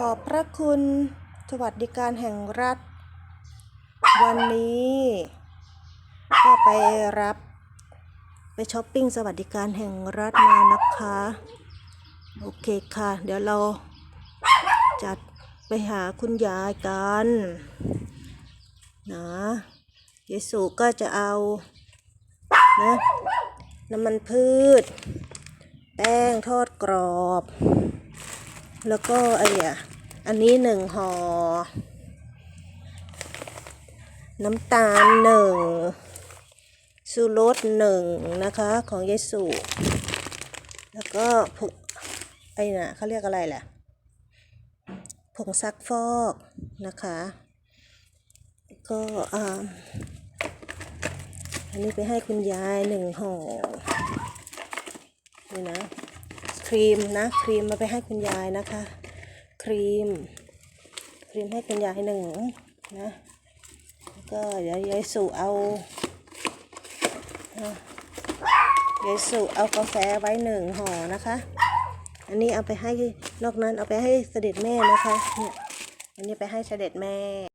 ขอบพระคุณสวัสดิการแห่งรัฐ วันนี้ ก็ไปรับ ไปช้อปปิ้งสวัสดิการแห่งรัฐมานะคะ โอเคค่ะ เดี๋ยวเราจัดไปหาคุณยายกันนะเยสุก็จะเอานะน้ำมันพืช แป้งทอดกรอบ แล้วก็ไอ้อะอันนี้หนึ่งห่อน้ำตาลหนึ่งซูรสหนึ่งนะคะของยายสุแล้วก็ผงไอ้น่ะเขาเรียกอะไรแหละผงซักฟอกนะคะ ก็อ่าอันนี้ไปให้คุณยายหนึ่งห่อนี่นะ รีมนะ ครีมมาไปให้คุณยายนะคะ ครีม ครีมให้คุณยายหนึ่งนะแล้วก็เดี๋ยวยายสุเอายายสุเอากาแฟไว้หนึ่งห่อนะคะ อันนี้เอาไปให้นอกนั้นเอาไปให้เสด็จแม่นะคะเนี่ยอันนี้ไปให้เสด็จแม่